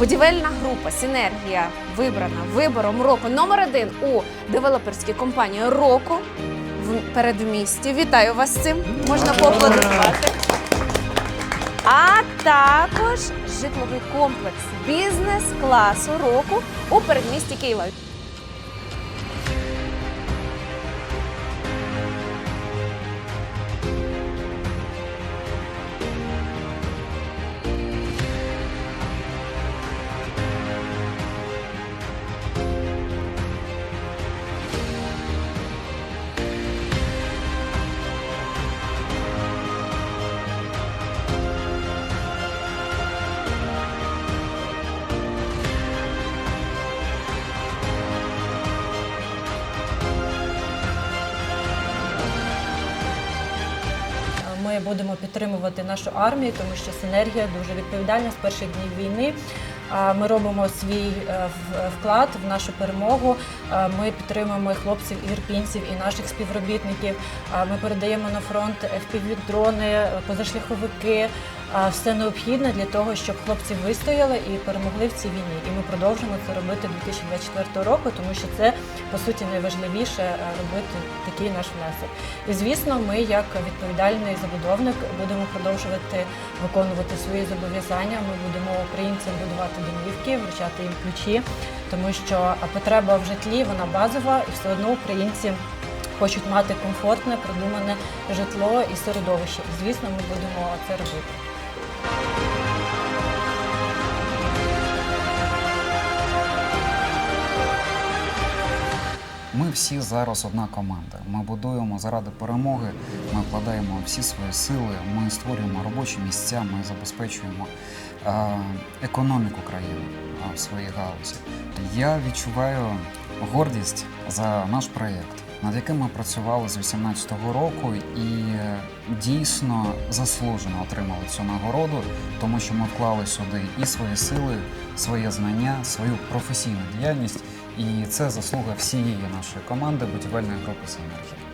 Будівельна група Синергія вибрана вибором року номер один у девелоперській компанії року в передмісті. Вітаю вас з цим. Можна поаплодувати. А також житловий комплекс бізнес-класу року у передмісті Києва. Будемо підтримувати нашу армію, тому що синергія дуже відповідальна з перших днів війни. Ми робимо свій е, вклад в нашу перемогу. Ми підтримуємо хлопців, і ірпінців, і наших співробітників. Ми передаємо на фронт FPV-дрони, позашляховики, все необхідне для того, щоб хлопці вистояли і перемогли в цій війні. І ми продовжимо це робити 2024 року, тому що це по суті найважливіше е, робити такий наш внесок. І звісно, ми, як відповідальний забудовник, будемо продовжувати виконувати свої зобов'язання. Ми будемо українцям будувати домівки, вручати їм ключі, тому що потреба в житлі вона базова, і все одно українці. Хочуть мати комфортне, продумане житло і середовище. Звісно, ми будемо це робити. Ми всі зараз одна команда. Ми будуємо заради перемоги. Ми вкладаємо всі свої сили. Ми створюємо робочі місця. Ми забезпечуємо е, економіку країни е, в своїй галузі. Я відчуваю гордість за наш проєкт, над яким ми працювали з 18-го року, і е, дійсно заслужено отримали цю нагороду, тому що ми вклали сюди і свої сили, своє знання, свою професійну діяльність. І це заслуга всієї нашої команди будівельної групи «Синергія».